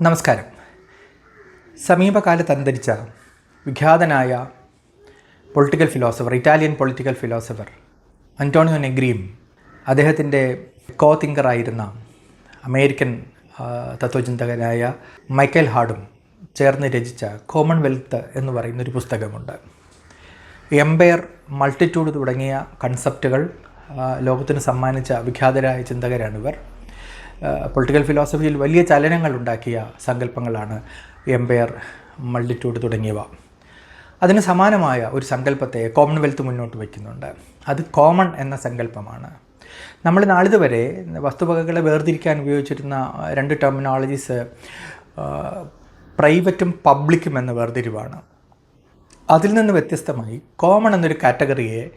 നമസ്കാരം. സമീപകാലത്ത് അന്തരിച്ച വിഖ്യാതനായ political philosopher Italian political philosopher Antonio നെഗ്രിയും അദ്ദേഹത്തിന്റെ കോ തിങ്കറായിരുന്ന അമേരിക്കൻ തത്വചിന്തകനായ മൈക്കൽ ഹാർഡും ചേർന്ന് രചിച്ച കോമൺവെൽത്ത് എന്ന് പറയുന്നൊരു പുസ്തകമുണ്ട്. എംപയർ മൾട്ടിറ്റ്യൂഡ് തുടങ്ങിയ കൺസെപ്റ്റുകൾ ലോകത്തിന് സമ്മാനിച്ച വിഖ്യാതരായ ചിന്തകരാണിവർ. പൊളിറ്റിക്കൽ ഫിലോസഫിയിൽ വലിയ ചലനങ്ങൾ ഉണ്ടാക്കിയ സങ്കല്പങ്ങളാണ് എംപയർ മൾട്ടിറ്റ്യൂഡ് തുടങ്ങിയവ. അതിന് സമാനമായ ഒരു സങ്കല്പത്തെ കോമൺവെൽത്ത് മുന്നോട്ട് വയ്ക്കുന്നുണ്ട്. അത് കോമൺ എന്ന സങ്കല്പമാണ്. നമ്മൾ നാളിതുവരെ വസ്തുവകകളെ വേർതിരിക്കാൻ ഉപയോഗിച്ചിരുന്ന രണ്ട് ടെർമിനോളജീസ് പ്രൈവറ്റും പബ്ലിക്കും എന്ന വേർതിരിവാണ്. അതിൽ നിന്ന് വ്യത്യസ്തമായി കോമൺ എന്നൊരു കാറ്റഗറിയെ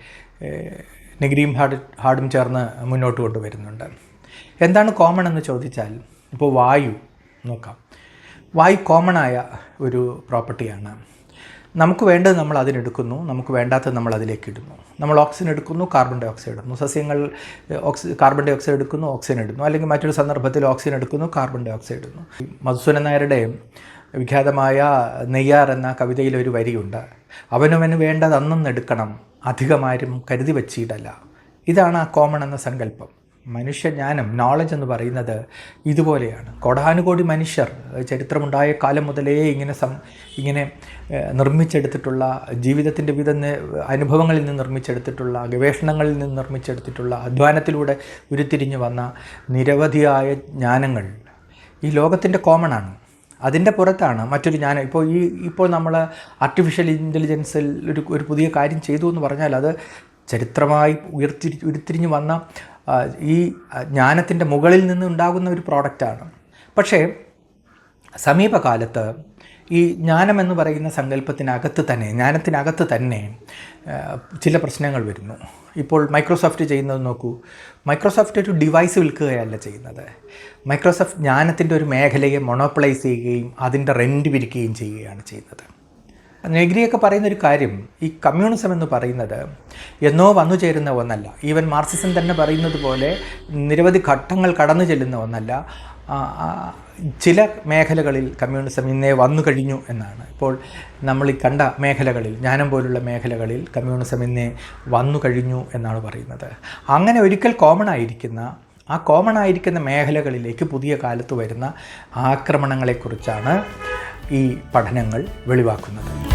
നെഗ്രിയും ഹാർഡ് ഹാർഡും ചേർന്ന് മുന്നോട്ട് കൊണ്ടുവരുന്നുണ്ട്. എന്താണ് കോമൺ എന്ന് ചോദിച്ചാൽ ഇപ്പോൾ വായു നോക്കാം. വായു കോമണായ ഒരു പ്രോപ്പർട്ടിയാണ് നമുക്ക് വേണ്ടത് നമ്മൾ അതിനെടുക്കുന്നു നമുക്ക് വേണ്ടാത്തത് നമ്മൾ അതിലേക്ക് ഇടുന്നു നമ്മൾ ഓക്സിജൻ എടുക്കുന്നു കാർബൺ ഡൈ ഓക്സൈഡ് ഇടുന്നു. സസ്യങ്ങൾ ഓക്സി കാർബൺ ഡൈ ഓക്സൈഡ് എടുക്കുന്നു ഓക്സിജൻ ഇടുന്നു. അല്ലെങ്കിൽ മറ്റൊരു സന്ദർഭത്തിൽ ഓക്സിജൻ എടുക്കുന്നു കാർബൺ ഡൈ ഓക്സൈഡ് ഇടുന്നു. മധുസൂനൻ നായരുടെ വിഖ്യാതമായ നെയ്യാർ എന്ന കവിതയിൽ ഒരു വരിയുണ്ട്. അവനവന് വേണ്ടത് അന്നും എടുക്കണം അധികമാരും കരുതി വച്ചിടല്ല. ഇതാണ് ആ കോമൺ എന്ന സങ്കല്പം. മനുഷ്യജ്ഞാനം നോളജ് എന്ന് പറയുന്നത് ഇതുപോലെയാണ്. കോടാനുകോടി മനുഷ്യർ ചരിത്രമുണ്ടായ കാലം മുതലേ ഇങ്ങനെ സം ഇങ്ങനെ നിർമ്മിച്ചെടുത്തിട്ടുള്ള ജീവിതത്തിന്റെ വിവിധ അനുഭവങ്ങളിൽ നിന്ന് നിർമ്മിച്ചെടുത്തിട്ടുള്ള ഗവേഷണങ്ങളിൽ നിന്ന് നിർമ്മിച്ചെടുത്തിട്ടുള്ള അധ്വാനത്തിലൂടെ ഉരുത്തിരിഞ്ഞു വന്ന നിരവധിയായ ജ്ഞാനങ്ങൾ ഈ ലോകത്തിന്റെ കോമൺ ആണ്. അതിന്റെ പുറത്താണ് മറ്റൊരു ജ്ഞാനം. ഇപ്പോൾ ഈ ഇപ്പോൾ നമ്മൾ ആർട്ടിഫിഷ്യൽ ഇന്റലിജൻസിൽ ഒരു ഒരു പുതിയ കാര്യം ചെയ്തു എന്ന് പറഞ്ഞാൽ അത് ചരിത്രമായി ഉയർത്തിരി ഉരുത്തിരിഞ്ഞ് വന്ന ഈ ജ്ഞാനത്തിന്റെ മുകളിൽ നിന്ന് ഉണ്ടാകുന്ന ഒരു പ്രോഡക്റ്റാണ്. പക്ഷേ സമീപകാലത്ത് ഈ ജ്ഞാനം എന്ന് പറയുന്ന സങ്കല്പത്തിനകത്ത് തന്നെ ജ്ഞാനത്തിനകത്ത് തന്നെ ചില പ്രശ്നങ്ങൾ വരുന്നു. ഇപ്പോൾ മൈക്രോസോഫ്റ്റ് ചെയ്യുന്നത് നോക്കൂ. മൈക്രോസോഫ്റ്റ് ഒരു ഡിവൈസ് വിൽക്കുകയല്ല ചെയ്യുന്നത്. മൈക്രോസോഫ്റ്റ് ജ്ഞാനത്തിന്റെ ഒരു മേഖലയെ മൊണോപ്പളൈസ് ചെയ്യുകയും അതിന്റെ റെന്റ് വിരിക്കുകയും ചെയ്യുകയാണ് ചെയ്യുന്നത്. നെഗ്രിയൊക്കെ പറയുന്നൊരു കാര്യം ഈ കമ്മ്യൂണിസം എന്ന് പറയുന്നത് എന്നോ വന്നു ചേരുന്ന ഒന്നല്ല. ഈവൻ മാർസിസം തന്നെ പറയുന്നത് പോലെ നിരവധി ഘട്ടങ്ങൾ കടന്നു ചെല്ലുന്ന ഒന്നല്ല. ചില മേഖലകളിൽ കമ്മ്യൂണിസം ഇന്നേ വന്നു കഴിഞ്ഞു എന്നാണ്. ഇപ്പോൾ നമ്മൾ ഈ കണ്ട മേഖലകളിൽ ജ്ഞാനം പോലുള്ള മേഖലകളിൽ കമ്മ്യൂണിസം ഇന്നേ വന്നു കഴിഞ്ഞു എന്നാണ് പറയുന്നത്. അങ്ങനെ ഒരിക്കൽ കോമൺ ആയിരിക്കുന്ന ആ കോമൺ ആയിരിക്കുന്ന മേഖലകളിലേക്ക് പുതിയ കാലത്ത് വരുന്ന ആക്രമണങ്ങളെക്കുറിച്ചാണ് ഈ പഠനങ്ങൾ വെളിവാക്കുന്നത്.